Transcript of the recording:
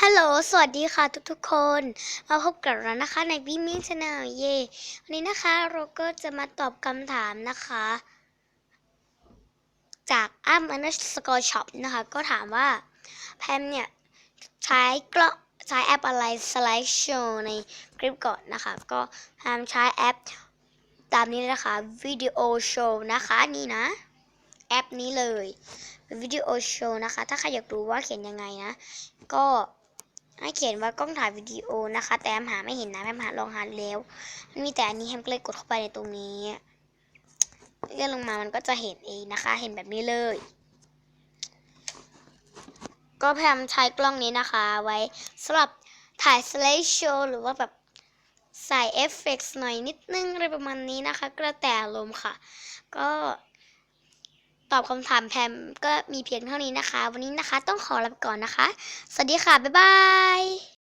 ฮัลโหล สวัสดีค่ะทุกๆคน มาพบกับเรานะคะในบิมิ c ช a แนลเย่วันนี้นะคะเราก็จะมาตอบคำถามนะคะ จากอ้ำอันสกอร์ช็อปนะคะ ก็ถามว่า แพมเนี่ย ใช้กล้องใช้แอปอะไรสไลด์โชว์ในคลิปก่อนนะคะ ก็แพมใช้แอป ตามนี้นะคะวิดีโอโชว์นะคะนี่นะ แอปนี้เลยเป็นวิดีโอโชว์นะคะ ถ้าใครอยากรู้ว่าเขียนยังไงนะ ก็ ให้เขียนว่ากล้องถ่ายวิดีโอนะคะ แต่แอมหาไม่เห็นนะแอมหาลองหาแล้วมันมีแต่อันนี้แอมก็เลยกดเข้าไปในตรงนี้เลื่อนลงมามันก็จะเห็นเองนะคะ เห็นแบบนี้เลย ก็พยายามใช้กล้องนี้นะคะ ไว้สำหรับถ่ายสไลด์โชว์หรือว่าแบบใส่เอฟเฟกต์หน่อยนิดนึงอะไรประมาณนี้นะคะ กระแต่อารมค่ะ ก็ ตอบคำถามแพมก็มีเพียงเท่านี้นะคะ วันนี้นะคะต้องขอลาไปก่อนนะคะ สวัสดีค่ะ บ๊ายบาย